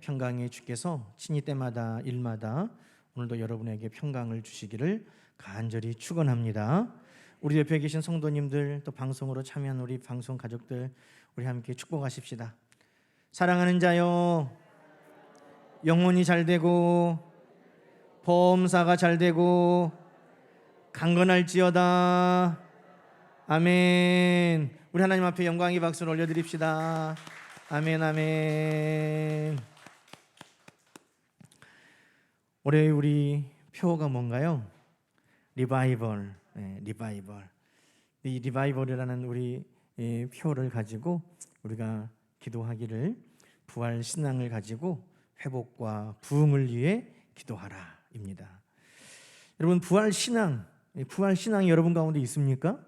평강의 주께서 친히 때마다 일마다 오늘도 여러분에게 평강을 주시기를 간절히 축원합니다. 우리 옆에 계신 성도님들 또 방송으로 참여한 우리 방송 가족들 우리 함께 축복하십시다. 사랑하는 자요 영혼이 잘 되고 범사가 잘 되고 강건할지어다 아멘 우리 하나님 앞에 영광의 박수를 올려드립시다 아멘 아멘 올해 우리 표가 뭔가요? 리바이벌 네, 리바이벌 이 리바이벌이라는 우리 예, 표를 가지고 우리가 기도하기를 부활 신앙을 가지고 회복과 부흥을 위해 기도하라입니다. 여러분 부활 신앙, 부활 신앙이 여러분 가운데 있습니까?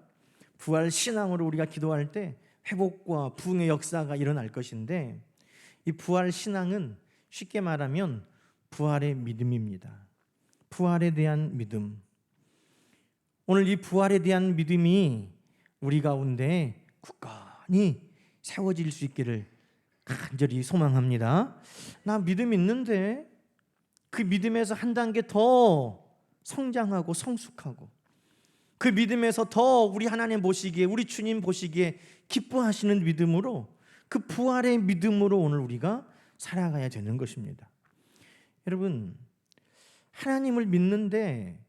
부활 신앙으로 우리가 기도할 때 회복과 부흥의 역사가 일어날 것인데 이 부활 신앙은 쉽게 말하면 부활의 믿음입니다. 부활에 대한 믿음. 오늘 이 부활에 대한 믿음이 우리 가운데 굳건히 세워질 수 있기를 간절히 소망합니다. 나 믿음 있는데 그 믿음에서 한 단계 더 성장하고 성숙하고 그 믿음에서 더 우리 하나님 보시기에 우리 주님 보시기에 기뻐하시는 믿음으로 그 부활의 믿음으로 오늘 우리가 살아가야 되는 것입니다. 여러분 하나님을 믿는데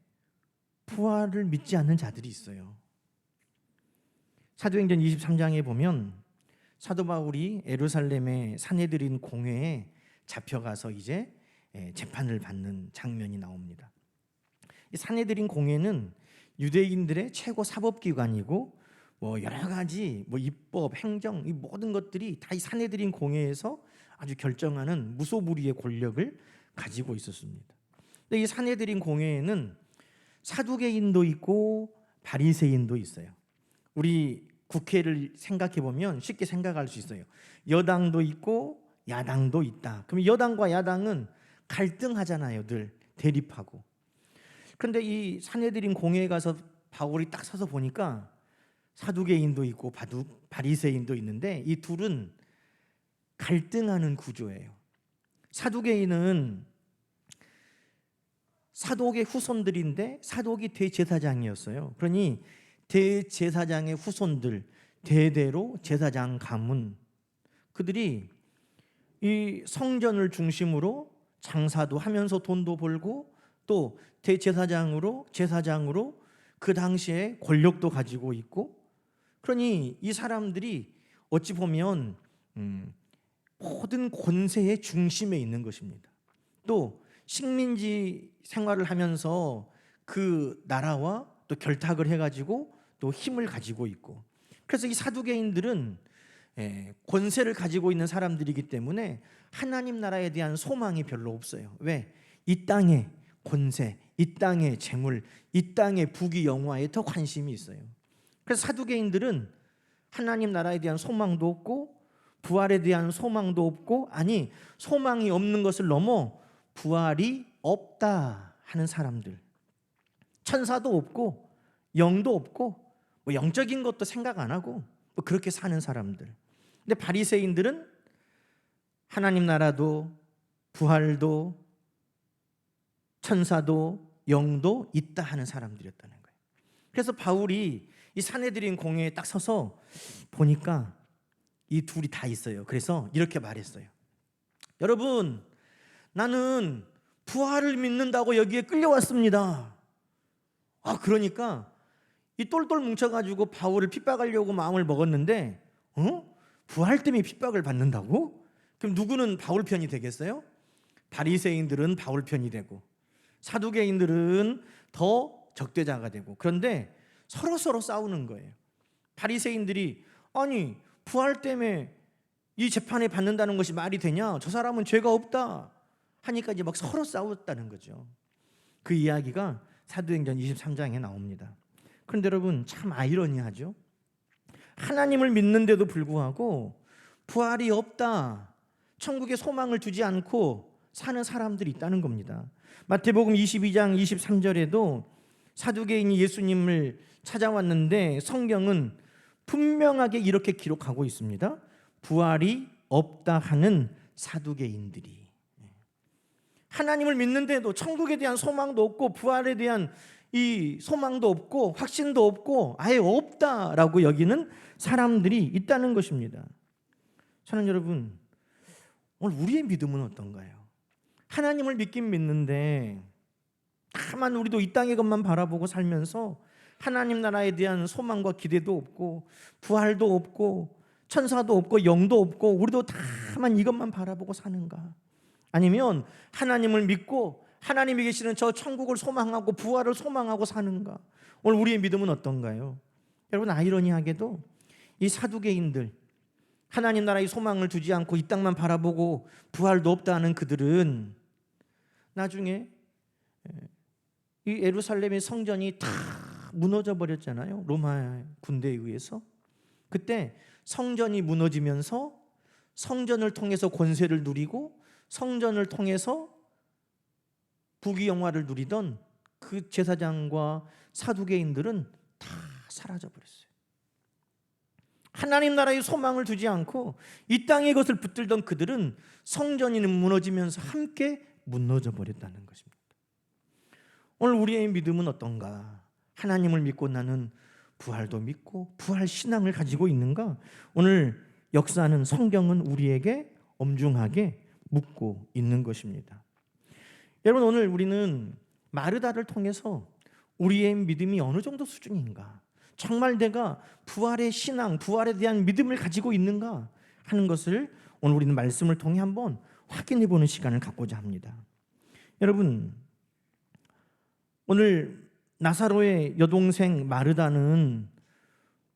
부활을 믿지 않는 자들이 있어요. 사도행전 23장에 보면 사도 바울이 에루살렘의 사내들인 공회에 잡혀가서 이제 예, 재판을 받는 장면이 나옵니다. 이 사내들인 공회는 유대인들의 최고 사법기관이고 뭐 여러 가지 뭐 입법, 행정 이 모든 것들이 다 이 사내들인 공회에서 아주 결정하는 무소불위의 권력을 가지고 있었습니다. 근데 이 사내들인 공회에는 사두개인도 있고 바리새인도 있어요. 우리 국회를 생각해 보면 쉽게 생각할 수 있어요. 여당도 있고 야당도 있다. 그럼 여당과 야당은 갈등하잖아요. 늘 대립하고. 그런데 이 사내들인 공회에 가서 바울이 딱 서서 보니까 사두개인도 있고 바두, 바리새인도 있는데 이 둘은 갈등하는 구조예요. 사두개인은 사독의 후손들인데 사독이 대제사장이었어요. 그러니 대제사장의 후손들 대대로 제사장 가문 그들이 이 성전을 중심으로 장사도 하면서 돈도 벌고 또 대제사장으로 제사장으로 그 당시에 권력도 가지고 있고 그러니 이 사람들이 어찌 보면 음, 모든 권세의 중심에 있는 것입니다. 또 식민지 생활을 하면서 그 나라와 또 결탁을 해가지고 또 힘을 가지고 있고 그래서 이 사두개인들은 예, 권세를 가지고 있는 사람들이기 때문에 하나님 나라에 대한 소망이 별로 없어요. 왜? 이 땅의 권세, 이 땅의 재물, 이 땅의 부귀 영화에 더 관심이 있어요. 그래서 사두개인들은 하나님 나라에 대한 소망도 없고 부활에 대한 소망도 없고 아니 소망이 없는 것을 넘어 부활이 없다 하는 사람들. 천사도 없고 영도 없고 뭐 영적인 것도 생각 안 하고 뭐 그렇게 사는 사람들. 근데 바리새인들은 하나님 나라도 부활도 천사도 영도 있다 하는 사람들이었다는 거예요. 그래서 바울이 이 사내들인 공회에 딱 서서 보니까 이 둘이 다 있어요. 그래서 이렇게 말했어요. 여러분, 나는 부활을 믿는다고 여기에 끌려왔습니다. 아, 그러니까 이 똘똘 뭉쳐가지고 바울을 핍박하려고 마음을 먹었는데, 어? 부활 때문에 핍박을 받는다고? 그럼 누구는 바울 편이 되겠어요? 바리새인들은 바울 편이 되고, 사두개인들은 더 적대자가 되고, 그런데 서로 서로 싸우는 거예요. 바리새인들이 아니 부활 때문에 이 재판에 받는다는 것이 말이 되냐? 저 사람은 죄가 없다. 하니까 이제 막 서로 싸웠다는 거죠. 그 이야기가 사도행전 23장에 나옵니다. 그런데 여러분 참 아이러니하죠. 하나님을 믿는데도 불구하고 부활이 없다. 천국에 소망을 두지 않고 사는 사람들이 있다는 겁니다. 마태복음 22장 23절에도 사두개인이 예수님을 찾아왔는데 성경은 분명하게 이렇게 기록하고 있습니다. 부활이 없다 하는 사두개인들이 하나님을 믿는데도 천국에 대한 소망도 없고 부활에 대한 이 소망도 없고 확신도 없고 아예 없다라고 여기는 사람들이 있다는 것입니다. 저는 여러분 오늘 우리의 믿음은 어떤가요? 하나님을 믿긴 믿는데 다만 우리도 이 땅의 것만 바라보고 살면서 하나님 나라에 대한 소망과 기대도 없고 부활도 없고 천사도 없고 영도 없고 우리도 다만 이것만 바라보고 사는가? 아니면 하나님을 믿고 하나님이 계시는 저 천국을 소망하고 부활을 소망하고 사는가? 오늘 우리의 믿음은 어떤가요? 여러분 아이러니하게도 이 사두개인들 하나님 나라의 소망을 두지 않고 이 땅만 바라보고 부활도 없다 하는 그들은 나중에 이 예루살렘의 성전이 다 무너져 버렸잖아요. 로마 군대에 의해서. 그때 성전이 무너지면서 성전을 통해서 권세를 누리고 성전을 통해서 부귀 영화를 누리던 그 제사장과 사두개인들은 다 사라져 버렸어요. 하나님 나라의 소망을 두지 않고 이 땅의 것을 붙들던 그들은 성전이 무너지면서 함께 무너져 버렸다는 것입니다. 오늘 우리의 믿음은 어떤가? 하나님을 믿고 나는 부활도 믿고 부활 신앙을 가지고 있는가? 오늘 역사는 성경은 우리에게 엄중하게 묻고 있는 것입니다. 여러분 오늘 우리는 마르다를 통해서 우리의 믿음이 어느 정도 수준인가? 정말 내가 부활의 신앙, 부활에 대한 믿음을 가지고 있는가 하는 것을 오늘 우리는 말씀을 통해 한번 확인해 보는 시간을 갖고자 합니다. 여러분 오늘 나사로의 여동생 마르다는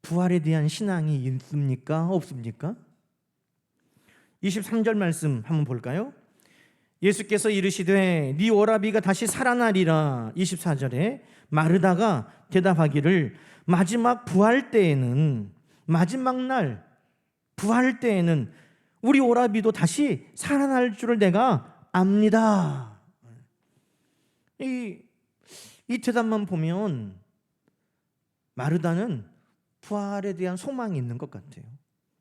부활에 대한 신앙이 있습니까? 없습니까? 23절 말씀 한번 볼까요? 예수께서 이르시되 네 오라비가 다시 살아나리라 24절에 마르다가 대답하기를 마지막 부활 때에는 마지막 날 부활 때에는 우리 오라비도 다시 살아날 줄을 내가 압니다. 이, 이 대답만 보면 마르다는 부활에 대한 소망이 있는 것 같아요.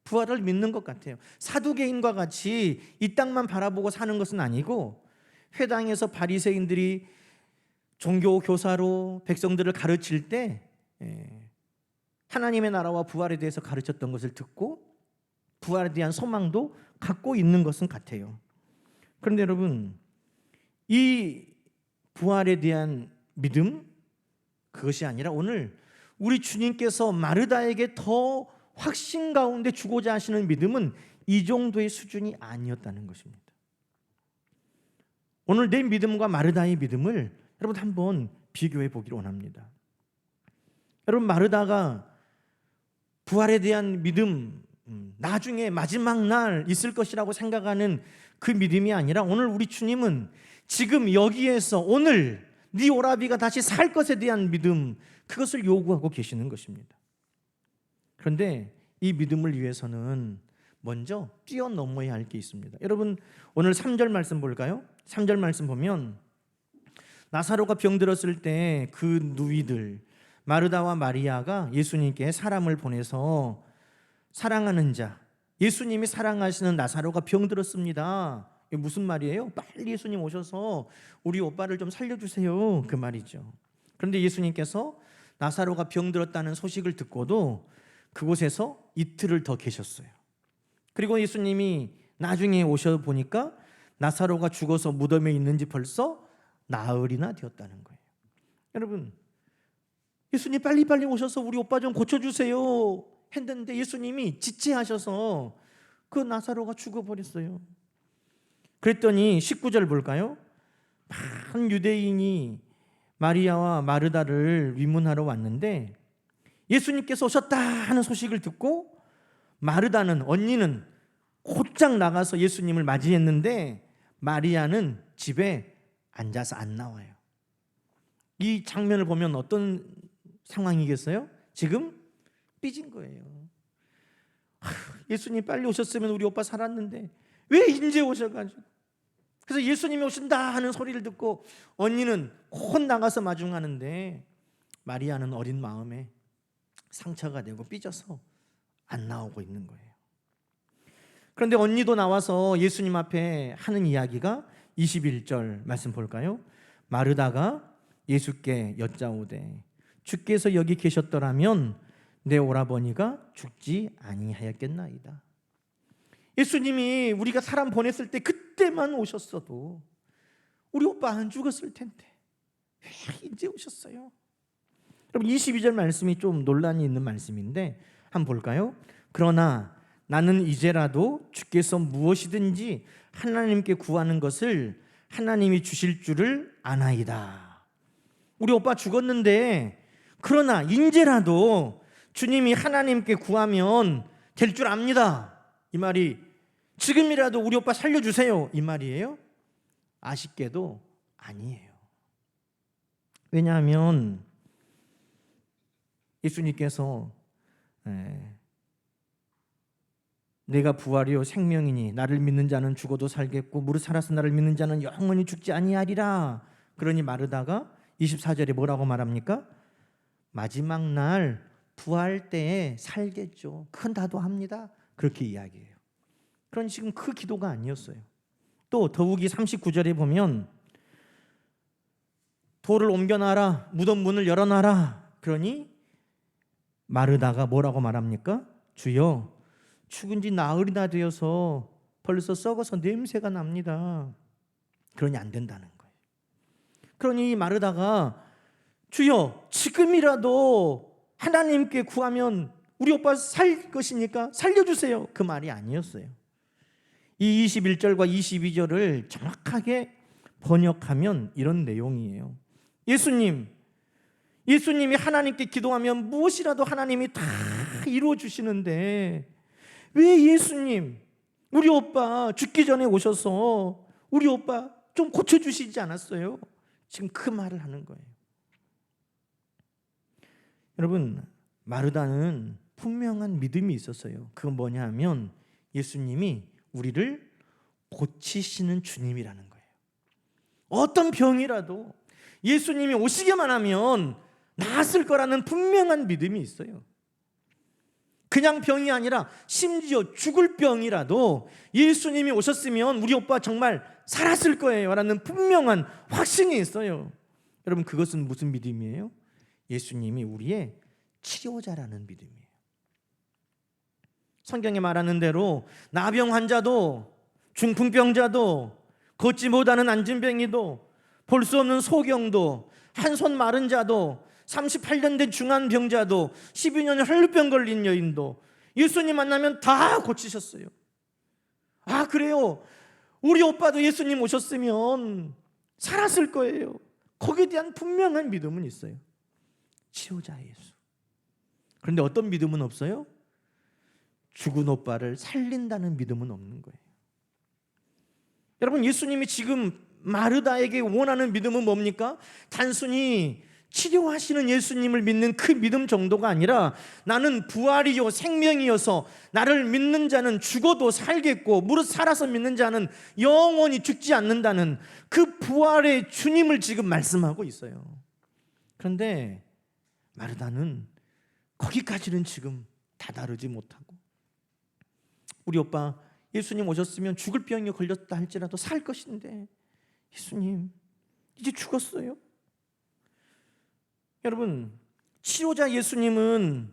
부활을 믿는 것 같아요. 사두개인과 같이 이 땅만 바라보고 사는 것은 아니고 회당에서 바리새인들이 종교 교사로 백성들을 가르칠 때 예, 하나님의 나라와 부활에 대해서 가르쳤던 것을 듣고 부활에 대한 소망도 갖고 있는 것은 같아요. 그런데 여러분 이 부활에 대한 믿음 그것이 아니라 오늘 우리 주님께서 마르다에게 더 확신 가운데 주고자 하시는 믿음은 이 정도의 수준이 아니었다는 것입니다. 오늘 내 믿음과 마르다의 믿음을 여러분 한번 비교해 보기를 원합니다. 여러분 마르다가 부활에 대한 믿음 음, 나중에 마지막 날 있을 것이라고 생각하는 그 믿음이 아니라 오늘 우리 주님은 지금 여기에서 오늘 네 오라비가 다시 살 것에 대한 믿음 그것을 요구하고 계시는 것입니다. 그런데 이 믿음을 위해서는 먼저 뛰어넘어야 할 게 있습니다. 여러분 오늘 3절 말씀 볼까요? 3절 말씀 보면 나사로가 병들었을 때 그 누이들 마르다와 마리아가 예수님께 사람을 보내서 사랑하는 자 예수님이 사랑하시는 나사로가 병들었습니다. 이게 무슨 말이에요? 빨리 예수님 오셔서 우리 오빠를 좀 살려주세요. 그 말이죠. 그런데 예수님께서 나사로가 병들었다는 소식을 듣고도 그곳에서 이틀을 더 계셨어요. 그리고 예수님이 나중에 오셔 보니까 나사로가 죽어서 무덤에 있는지 벌써 나흘이나 되었다는 거예요. 여러분, 예수님 빨리빨리 오셔서 우리 오빠 좀 고쳐주세요. 했는데 예수님이 지체하셔서 그 나사로가 죽어버렸어요. 그랬더니 19절 볼까요? 많은 유대인이 마리아와 마르다를 위문하러 왔는데 예수님께서 오셨다 하는 소식을 듣고 마르다는 언니는 곧장 나가서 예수님을 맞이했는데 마리아는 집에 앉아서 안 나와요. 이 장면을 보면 어떤 상황이겠어요? 지금 삐진 거예요. 예수님 빨리 오셨으면 우리 오빠 살았는데 왜 이제 오셔가지고 그래서 예수님이 오신다 하는 소리를 듣고 언니는 혼 나가서 마중하는데 마리아는 어린 마음에 상처가 되고 삐져서 안 나오고 있는 거예요. 그런데 언니도 나와서 예수님 앞에 하는 이야기가 21절 말씀 볼까요? 마르다가 예수께 여짜오되 주께서 여기 계셨더라면 내 오라버니가 죽지 아니하였겠나이다. 예수님이 우리가 사람 보냈을 때그 때만 오셨어도 우리 오빠 안 죽었을 텐데 왜 이제 오셨어요? 여러분 22절 말씀이 좀 논란이 있는 말씀인데 한번 볼까요? 그러나 나는 이제라도 주께서 무엇이든지 하나님께 구하는 것을 하나님이 주실 줄을 아나이다. 우리 오빠 죽었는데 그러나 인제라도 주님이 하나님께 구하면 될 줄 압니다. 이 말이 지금이라도 우리 오빠 살려주세요. 이 말이에요. 아쉽게도 아니에요. 왜냐하면 예수님께서 에, 내가 부활이요 생명이니 나를 믿는 자는 죽어도 살겠고 무릇 살아서 나를 믿는 자는 영원히 죽지 아니하리라. 그러니 마르다가 24절에 뭐라고 말합니까? 마지막 날 부활 때에 살겠죠. 그건 다도 합니다. 그렇게 이야기해요. 그런 지금 그 기도가 아니었어요. 또 더욱이 39절에 보면 돌을 옮겨놔라 무덤 문을 열어놔라 그러니 마르다가 뭐라고 말합니까? 주여 죽은 지 나흘이나 되어서 벌써 썩어서 냄새가 납니다. 그러니 안 된다는 거예요. 그러니 마르다가 주여 지금이라도 하나님께 구하면 우리 오빠 살 것이니까 살려주세요. 그 말이 아니었어요. 이 21절과 22절을 정확하게 번역하면 이런 내용이에요. 예수님, 예수님이 하나님께 기도하면 무엇이라도 하나님이 다 이루어 주시는데 왜 예수님, 우리 오빠 죽기 전에 오셔서 우리 오빠 좀 고쳐 주시지 않았어요? 지금 그 말을 하는 거예요. 여러분, 마르다는 분명한 믿음이 있었어요. 그건 뭐냐 하면 예수님이 우리를 고치시는 주님이라는 거예요. 어떤 병이라도 예수님이 오시기만 하면 나았을 거라는 분명한 믿음이 있어요. 그냥 병이 아니라 심지어 죽을 병이라도 예수님이 오셨으면 우리 오빠 정말 살았을 거예요. 라는 분명한 확신이 있어요. 여러분, 그것은 무슨 믿음이에요? 예수님이 우리의 치료자라는 믿음이에요. 성경에 말하는 대로 나병 환자도 중풍병자도 걷지 못하는 안진뱅이도 볼 수 없는 소경도 한 손 마른 자도 38년 된 중한 병자도 12년 혈루병 걸린 여인도 예수님 만나면 다 고치셨어요. 아 그래요. 우리 오빠도 예수님 오셨으면 살았을 거예요. 거기에 대한 분명한 믿음은 있어요. 치료자 예수. 그런데 어떤 믿음은 없어요? 죽은 오빠를 살린다는 믿음은 없는 거예요. 여러분 예수님이 지금 마르다에게 원하는 믿음은 뭡니까? 단순히 치료하시는 예수님을 믿는 그 믿음 정도가 아니라 나는 부활이요 생명이어서 나를 믿는 자는 죽어도 살겠고 무릇 살아서 믿는 자는 영원히 죽지 않는다는 그 부활의 주님을 지금 말씀하고 있어요. 그런데 마르다는 거기까지는 지금 다다르지 못하고 우리 오빠 예수님 오셨으면 죽을 병에 걸렸다 할지라도 살 것인데 예수님 이제 죽었어요. 여러분 치료자 예수님은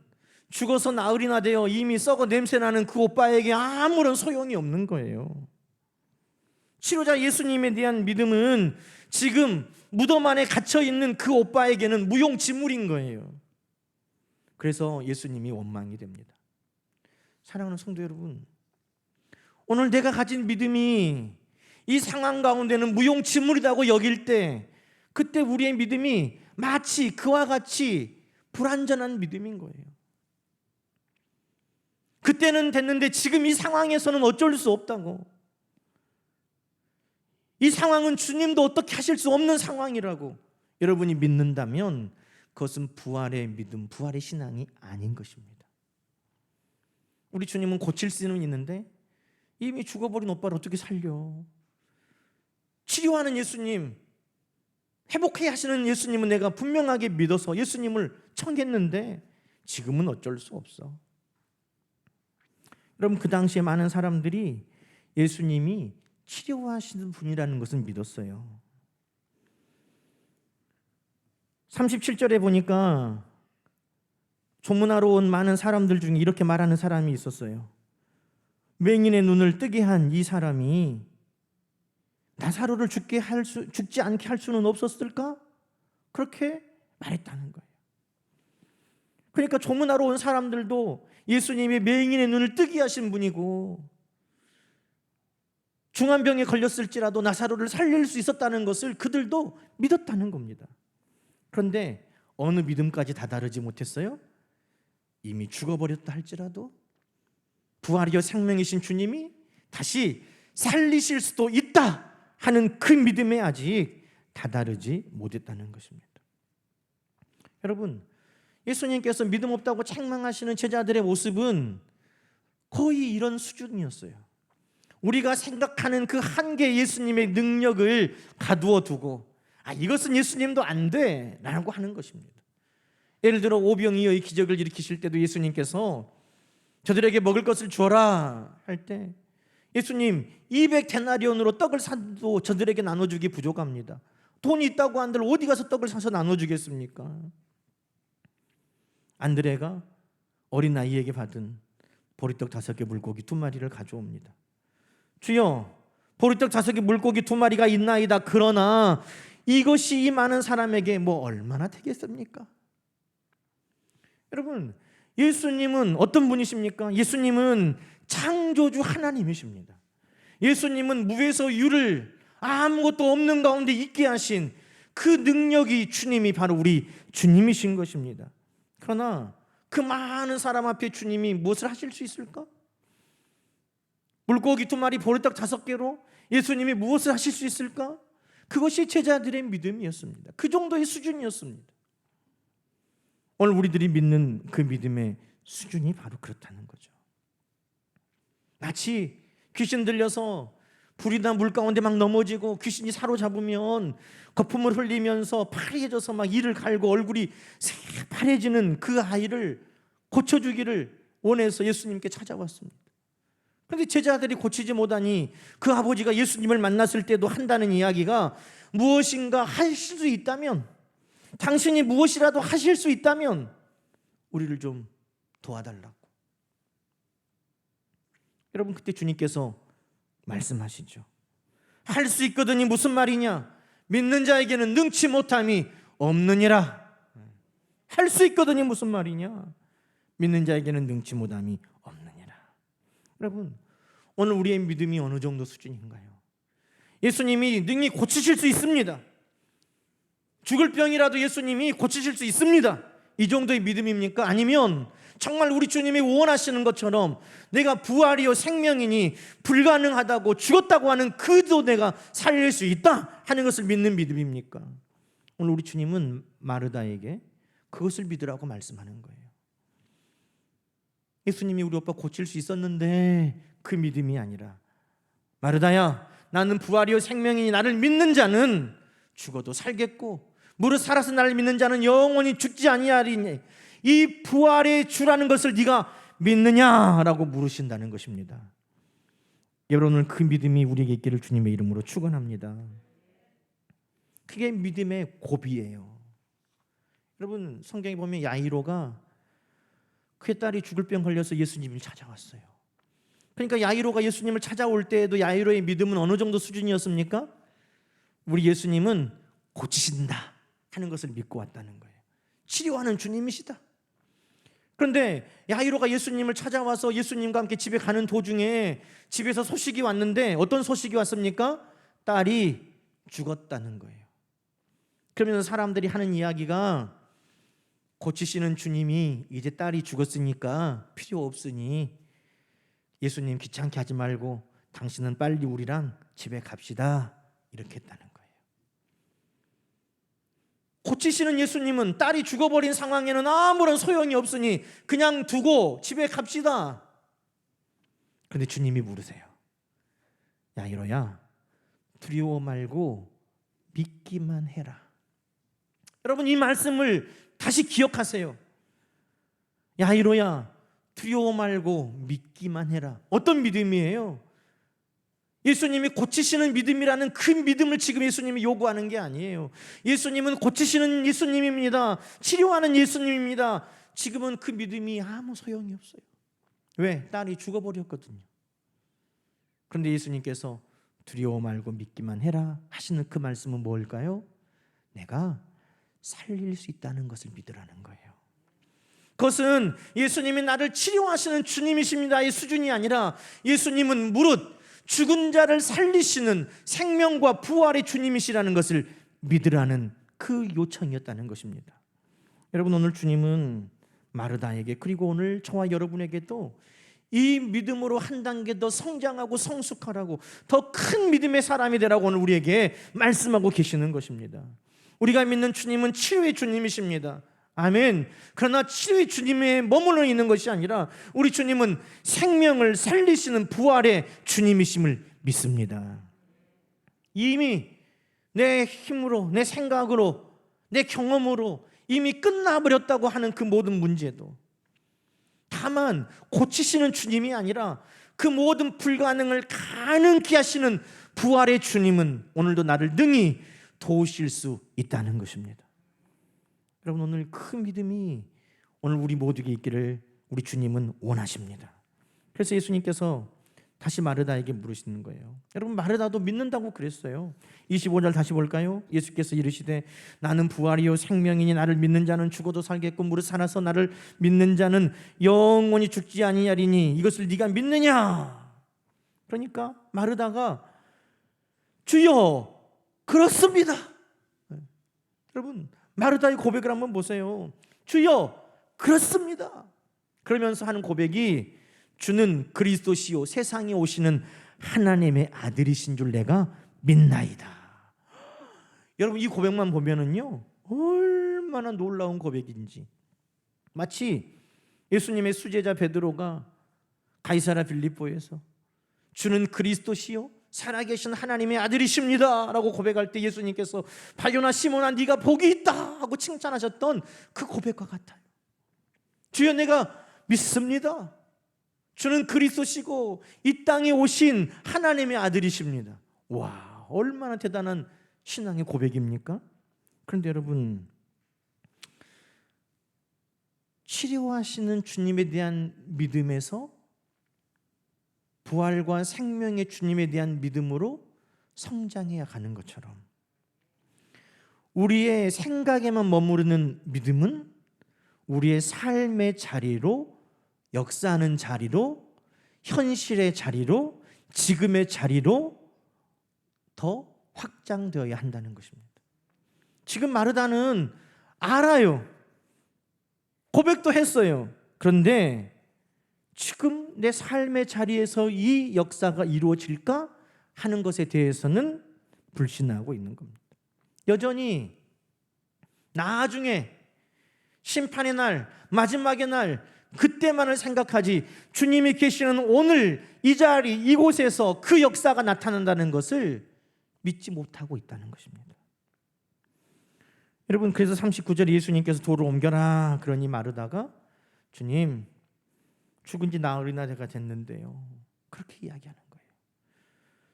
죽어서 나흘이나 되어 이미 썩어 냄새나는 그 오빠에게 아무런 소용이 없는 거예요. 치료자 예수님에 대한 믿음은 지금 무덤 안에 갇혀 있는 그 오빠에게는 무용지물인 거예요. 그래서 예수님이 원망이 됩니다. 사랑하는 성도 여러분, 오늘 내가 가진 믿음이 이 상황 가운데는 무용지물이라고 여길 때 그때 우리의 믿음이 마치 그와 같이 불완전한 믿음인 거예요. 그때는 됐는데 지금 이 상황에서는 어쩔 수 없다고. 이 상황은 주님도 어떻게 하실 수 없는 상황이라고 여러분이 믿는다면 그것은 부활의 믿음, 부활의 신앙이 아닌 것입니다. 우리 주님은 고칠 수는 있는데 이미 죽어버린 오빠를 어떻게 살려? 치료하는 예수님, 회복해 하시는 예수님은 내가 분명하게 믿어서 예수님을 청했는데 지금은 어쩔 수 없어. 여러분 그 당시에 많은 사람들이 예수님이 치료하시는 분이라는 것을 믿었어요. 37절에 보니까 조문하러 온 많은 사람들 중에 이렇게 말하는 사람이 있었어요. 맹인의 눈을 뜨게 한 이 사람이 나사로를 죽게 할 수, 죽지 않게 할 수는 없었을까? 그렇게 말했다는 거예요. 그러니까 조문하러 온 사람들도 예수님이 맹인의 눈을 뜨게 하신 분이고 중환병에 걸렸을지라도 나사로를 살릴 수 있었다는 것을 그들도 믿었다는 겁니다. 그런데 어느 믿음까지 다다르지 못했어요? 이미 죽어버렸다 할지라도 부활이여 생명이신 주님이 다시 살리실 수도 있다 하는 그 믿음에 아직 다다르지 못했다는 것입니다. 여러분, 예수님께서 믿음 없다고 책망하시는 제자들의 모습은 거의 이런 수준이었어요. 우리가 생각하는 그 한계 예수님의 능력을 가두어 두고 아 이것은 예수님도 안 돼라고 하는 것입니다. 예를 들어 오병이어의 기적을 일으키실 때도 예수님께서 저들에게 먹을 것을 주어라 할 때 예수님 200데나리온으로 떡을 사도 저들에게 나눠주기 부족합니다. 돈이 있다고 한들 어디 가서 떡을 사서 나눠주겠습니까? 안드레가 어린 아이에게 받은 보리떡 다섯 개 물고기 두 마리를 가져옵니다. 주여 보리떡 다섯 개 물고기 두 마리가 있나이다. 그러나 이것이 이 많은 사람에게 뭐 얼마나 되겠습니까? 여러분 예수님은 어떤 분이십니까? 예수님은 창조주 하나님이십니다. 예수님은 무에서 유를 아무것도 없는 가운데 있게 하신 그 능력이 주님이 바로 우리 주님이신 것입니다. 그러나 그 많은 사람 앞에 주님이 무엇을 하실 수 있을까? 물고기 두 마리 보리떡 다섯 개로 예수님이 무엇을 하실 수 있을까? 그것이 제자들의 믿음이었습니다. 그 정도의 수준이었습니다. 오늘 우리들이 믿는 그 믿음의 수준이 바로 그렇다는 거죠. 마치 귀신 들려서 불이나 물 가운데 막 넘어지고 귀신이 사로잡으면 거품을 흘리면서 파리해져서 막 이를 갈고 얼굴이 새파래지는 그 아이를 고쳐주기를 원해서 예수님께 찾아왔습니다. 그런데 제자들이 고치지 못하니 그 아버지가 예수님을 만났을 때도 한다는 이야기가 무엇인가 하실 수 있다면 당신이 무엇이라도 하실 수 있다면 우리를 좀 도와달라고. 여러분 그때 주님께서 말씀하시죠. 할 수 있거든이 무슨 말이냐? 믿는 자에게는 능치 못함이 없느니라. 할 수 있거든이 무슨 말이냐? 믿는 자에게는 능치 못함이 없느니라. 여러분 오늘 우리의 믿음이 어느 정도 수준인가요? 예수님이 능히 고치실 수 있습니다. 죽을 병이라도 예수님이 고치실 수 있습니다. 이 정도의 믿음입니까? 아니면 정말 우리 주님이 원하시는 것처럼 내가 부활이요 생명이니 불가능하다고 죽었다고 하는 그도 내가 살릴 수 있다 하는 것을 믿는 믿음입니까? 오늘 우리 주님은 마르다에게 그것을 믿으라고 말씀하는 거예요. 예수님이 우리 오빠 고칠 수 있었는데 그 믿음이 아니라 마르다야 나는 부활이요 생명이니 나를 믿는 자는 죽어도 살겠고 무릇 살아서 나를 믿는 자는 영원히 죽지 아니하리니 이 부활의 주라는 것을 네가 믿느냐라고 물으신다는 것입니다. 여러분 오늘 그 믿음이 우리에게 있기를 주님의 이름으로 축원합니다. 그게 믿음의 고비예요. 여러분 성경에 보면 야이로가 그의 딸이 죽을 병 걸려서 예수님을 찾아왔어요. 그러니까 야이로가 예수님을 찾아올 때에도 야이로의 믿음은 어느 정도 수준이었습니까? 우리 예수님은 고치신다 하는 것을 믿고 왔다는 거예요. 치료하는 주님이시다. 그런데 야이로가 예수님을 찾아와서 예수님과 함께 집에 가는 도중에 집에서 소식이 왔는데 어떤 소식이 왔습니까? 딸이 죽었다는 거예요. 그러면서 사람들이 하는 이야기가 고치시는 주님이 이제 딸이 죽었으니까 필요 없으니 예수님 귀찮게 하지 말고 당신은 빨리 우리랑 집에 갑시다. 이렇게 했다는 거예요. 고치시는 예수님은 딸이 죽어버린 상황에는 아무런 소용이 없으니 그냥 두고 집에 갑시다. 그런데 주님이 물으세요. 야 이로야, 두려워 말고 믿기만 해라. 여러분 이 말씀을 다시 기억하세요. 야 이로야, 두려워 말고 믿기만 해라. 어떤 믿음이에요? 예수님이 고치시는 믿음이라는 그 믿음을 지금 예수님이 요구하는 게 아니에요. 예수님은 고치시는 예수님입니다. 치료하는 예수님입니다. 지금은 그 믿음이 아무 소용이 없어요. 왜? 딸이 죽어버렸거든요. 그런데 예수님께서 두려워 말고 믿기만 해라 하시는 그 말씀은 뭘까요? 내가 살릴 수 있다는 것을 믿으라는 거예요. 그것은 예수님이 나를 치료하시는 주님이십니다의 수준이 아니라 예수님은 무릇 죽은 자를 살리시는 생명과 부활의 주님이시라는 것을 믿으라는 그 요청이었다는 것입니다. 여러분 오늘 주님은 마르다에게 그리고 오늘 저와 여러분에게도 이 믿음으로 한 단계 더 성장하고 성숙하라고 더 큰 믿음의 사람이 되라고 오늘 우리에게 말씀하고 계시는 것입니다. 우리가 믿는 주님은 치료의 주님이십니다. 아멘. 그러나 치료의 주님에 머물러 있는 것이 아니라 우리 주님은 생명을 살리시는 부활의 주님이심을 믿습니다. 이미 내 힘으로, 내 생각으로, 내 경험으로 이미 끝나버렸다고 하는 그 모든 문제도 다만 고치시는 주님이 아니라 그 모든 불가능을 가능케 하시는 부활의 주님은 오늘도 나를 능히 도우실 수 있다는 것입니다. 여러분 오늘 큰 믿음이 오늘 우리 모두에게 있기를 우리 주님은 원하십니다. 그래서 예수님께서 다시 마르다에게 물으시는 거예요. 여러분 마르다도 믿는다고 그랬어요. 25절 다시 볼까요? 예수께서 이르시되 나는 부활이요 생명이니 나를 믿는 자는 죽어도 살겠고 무릇 살아서 나를 믿는 자는 영원히 죽지 아니하리니 이것을 네가 믿느냐? 그러니까 마르다가 주여 그렇습니다. 네. 여러분 마르다의 고백을 한번 보세요. 주여 그렇습니다. 그러면서 하는 고백이 주는 그리스도시요 세상에 오시는 하나님의 아들이신 줄 내가 믿나이다. 여러분 이 고백만 보면은요 얼마나 놀라운 고백인지 마치 예수님의 수제자 베드로가 가이사라 빌립보에서 주는 그리스도시요 살아계신 하나님의 아들이십니다라고 고백할 때 예수님께서 발견아 시몬아 네가 복이 있다 하고 칭찬하셨던 그 고백과 같아요. 주여 내가 믿습니다. 주는 그리스도시고 이 땅에 오신 하나님의 아들이십니다. 와, 얼마나 대단한 신앙의 고백입니까? 그런데 여러분 치료하시는 주님에 대한 믿음에서 부활과 생명의 주님에 대한 믿음으로 성장해야 가는 것처럼 우리의 생각에만 머무르는 믿음은 우리의 삶의 자리로 역사하는 자리로 현실의 자리로 지금의 자리로 더 확장되어야 한다는 것입니다. 지금 마르다는 알아요. 고백도 했어요. 그런데 지금 내 삶의 자리에서 이 역사가 이루어질까 하는 것에 대해서는 불신하고 있는 겁니다. 여전히 나중에 심판의 날, 마지막의 날, 그때만을 생각하지 주님이 계시는 오늘 이 자리, 이곳에서 그 역사가 나타난다는 것을 믿지 못하고 있다는 것입니다. 여러분, 그래서 39절에 예수님께서 돌을 옮겨라. 그러니 마르다가 주님, 죽은 지 나흘이나 제가 됐는데요. 그렇게 이야기하는 거예요.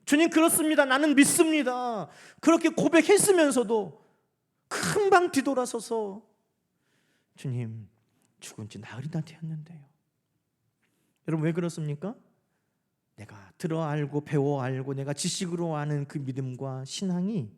주님, 그렇습니다. 나는 믿습니다. 그렇게 고백했으면서도 금방 뒤돌아서서 주님, 죽은 지 나흘이나 되었는데요. 여러분 왜 그렇습니까? 내가 들어 알고 배워 알고 내가 지식으로 아는 그 믿음과 신앙이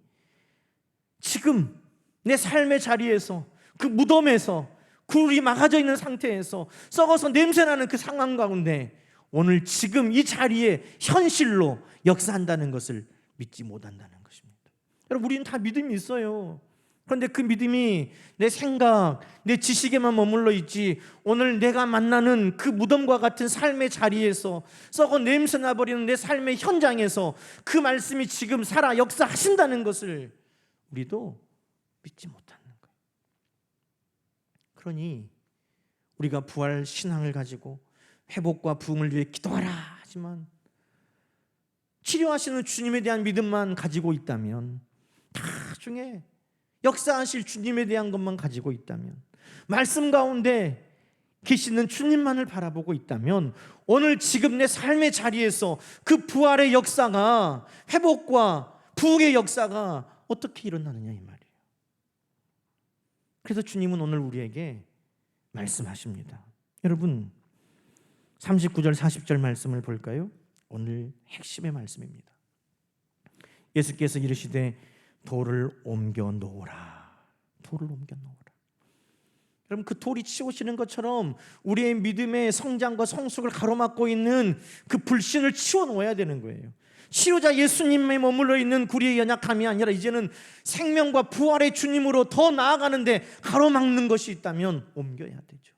지금 내 삶의 자리에서 그 무덤에서 굴이 막아져 있는 상태에서 썩어서 냄새나는 그 상황 가운데 오늘 지금 이 자리에 현실로 역사한다는 것을 믿지 못한다는 것입니다. 여러분 우리는 다 믿음이 있어요. 그런데 그 믿음이 내 생각, 내 지식에만 머물러 있지 오늘 내가 만나는 그 무덤과 같은 삶의 자리에서 썩어 냄새 나 버리는 내 삶의 현장에서 그 말씀이 지금 살아 역사하신다는 것을 우리도 믿지 거예요. 그러니 우리가 부활 신앙을 가지고 회복과 부흥을 위해 기도하라 하지만 치료하시는 주님에 대한 믿음만 가지고 있다면 나중에 역사하실 주님에 대한 것만 가지고 있다면 말씀 가운데 계시는 주님만을 바라보고 있다면 오늘 지금 내 삶의 자리에서 그 부활의 역사가 회복과 부흥의 역사가 어떻게 일어나느냐 이 말이에요. 그래서 주님은 오늘 우리에게 말씀하십니다. 여러분 39절 40절 말씀을 볼까요? 오늘 핵심의 말씀입니다. 예수께서 이르시되 돌을 옮겨 놓으라. 돌을 옮겨 놓으라. 여러분 그 돌이 치우시는 것처럼 우리의 믿음의 성장과 성숙을 가로막고 있는 그 불신을 치워 놓아야 되는 거예요. 치료자 예수님에 머물러 있는 구리의 연약함이 아니라 이제는 생명과 부활의 주님으로 더 나아가는데 가로막는 것이 있다면 옮겨야 되죠.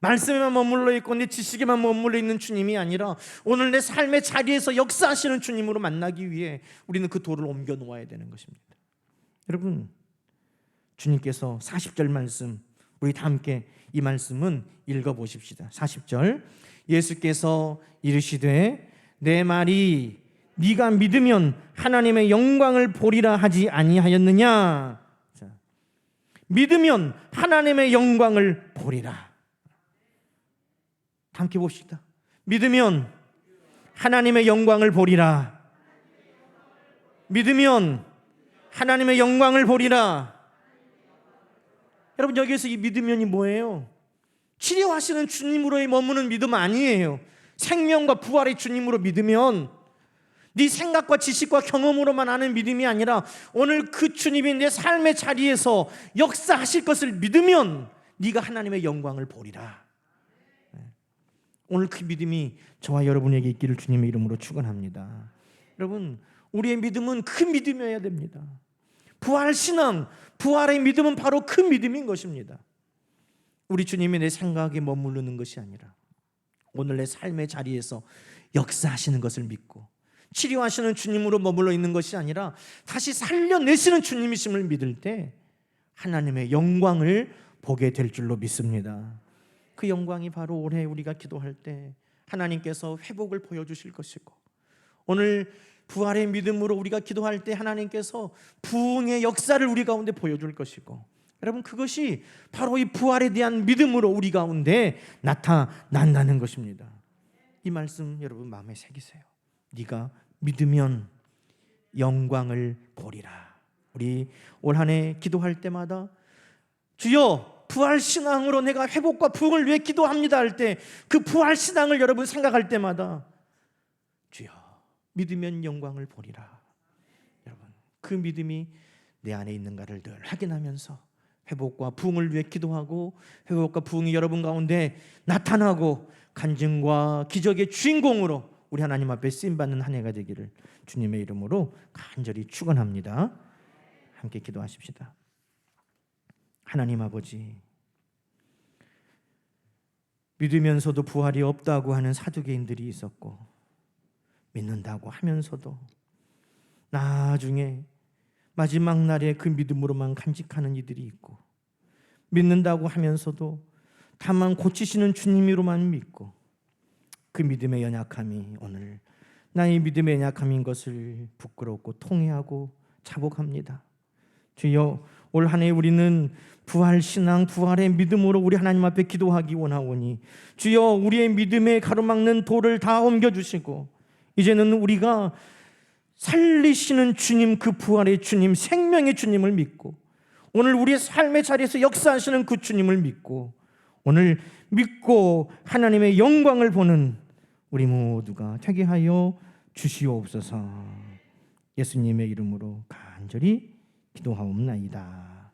말씀에만 머물러 있고 내 지식에만 머물러 있는 주님이 아니라 오늘 내 삶의 자리에서 역사하시는 주님으로 만나기 위해 우리는 그 돌을 옮겨 놓아야 되는 것입니다. 여러분 주님께서 40절 말씀 우리 다 함께 이 말씀은 읽어 보십시다. 40절 예수께서 이르시되 내 말이 네가 믿으면 하나님의 영광을 보리라 하지 아니하였느냐? 자, 믿으면 하나님의 영광을 보리라. 함께 봅시다. 믿으면 하나님의 영광을 보리라. 믿으면 하나님의 영광을 보리라. 여러분 여기에서 이 믿으면이 뭐예요? 치료하시는 주님으로의 머무는 믿음 아니에요. 생명과 부활의 주님으로 믿으면 네 생각과 지식과 경험으로만 아는 믿음이 아니라 오늘 그 주님이 내 삶의 자리에서 역사하실 것을 믿으면 네가 하나님의 영광을 보리라. 네. 오늘 그 믿음이 저와 여러분에게 있기를 주님의 이름으로 축원합니다. 여러분, 우리의 믿음은 큰 믿음이어야 됩니다. 부활 신앙, 부활의 믿음은 바로 그 믿음인 것입니다. 우리 주님이 내 생각에 머무르는 것이 아니라 오늘 내 삶의 자리에서 역사하시는 것을 믿고 치료하시는 주님으로 머물러 있는 것이 아니라 다시 살려내시는 주님이심을 믿을 때 하나님의 영광을 보게 될 줄로 믿습니다. 그 영광이 바로 올해 우리가 기도할 때 하나님께서 회복을 보여주실 것이고 오늘 부활의 믿음으로 우리가 기도할 때 하나님께서 부흥의 역사를 우리 가운데 보여줄 것이고 여러분 그것이 바로 이 부활에 대한 믿음으로 우리 가운데 나타난다는 것입니다. 이 말씀 여러분 마음에 새기세요. 네가 믿으면 영광을 보리라. 우리 올 한해 기도할 때마다 주여 부활 신앙으로 내가 회복과 부흥을 위해 기도합니다 할 때 그 부활 신앙을 여러분 생각할 때마다 주여 믿으면 영광을 보리라. 여러분 그 믿음이 내 안에 있는가를 늘 확인하면서 회복과 부흥을 위해 기도하고 회복과 부흥이 여러분 가운데 나타나고 간증과 기적의 주인공으로 우리 하나님 앞에 쓰임 받는 한 해가 되기를 주님의 이름으로 간절히 축원합니다. 함께 기도하십시다. 하나님 아버지 믿으면서도 부활이 없다고 하는 사두개인들이 있었고 믿는다고 하면서도 나중에 마지막 날에 그 믿음으로만 간직하는 이들이 있고 믿는다고 하면서도 다만 고치시는 주님으로만 믿고 그 믿음의 연약함이 오늘 나의 믿음의 연약함인 것을 부끄럽고 통회하고 자복합니다. 주여 올 한해 우리는 부활 신앙 부활의 믿음으로 우리 하나님 앞에 기도하기 원하오니 주여 우리의 믿음에 가로막는 돌을 다 옮겨 주시고 이제는 우리가 살리시는 주님 그 부활의 주님 생명의 주님을 믿고 오늘 우리의 삶의 자리에서 역사하시는 그 주님을 믿고 오늘 믿고 하나님의 영광을 보는 우리 모두가 되게 하여 주시옵소서 예수님의 이름으로 간절히 기도하옵나이다.